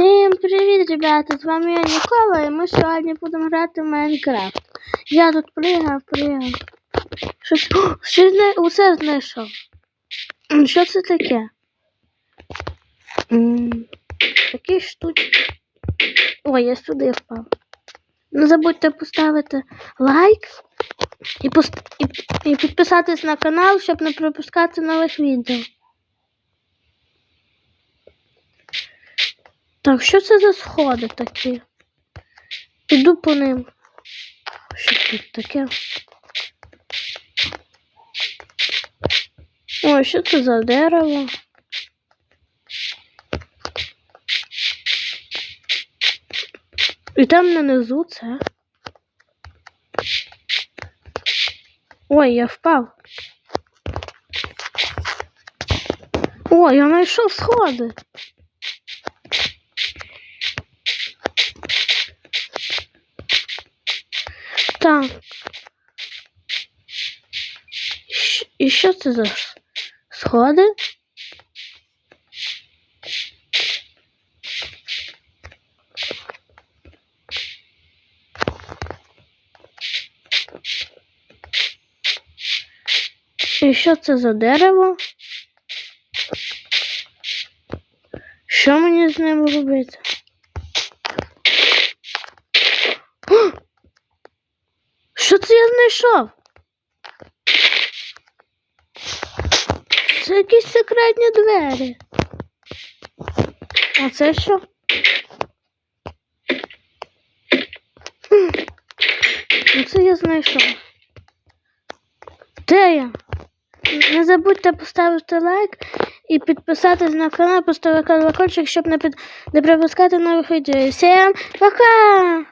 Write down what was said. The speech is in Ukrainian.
Всім привіт, ребята! З вами я Нікола, і ми сьогодні будемо грати в Майнкрафт. Я тут пригав, пригав. Щось. О, щось зна... усе знайшов. Що це таке? Такі штучки. Ой, я сюди впав. Не забудьте поставити лайк і, пост... і... і підписатись на канал, щоб не пропускати нових відео. Так, що це за сходи такі? Іду по ним. Що тут таке? Ой, що це за дерево? І там нанизу це. Ой, я впав. Ой, я знайшов сходи. Так. І що це за сходи? І що це за дерево? Що мені з ним робити? О! Що це я знайшов? Це якісь секретні двері. А це що? Хм. Це я знайшов. Де я? Не забудьте поставити лайк і підписатись на канал, поставити колокольчик, щоб не, під... не пропускати нових відео. Всім пока!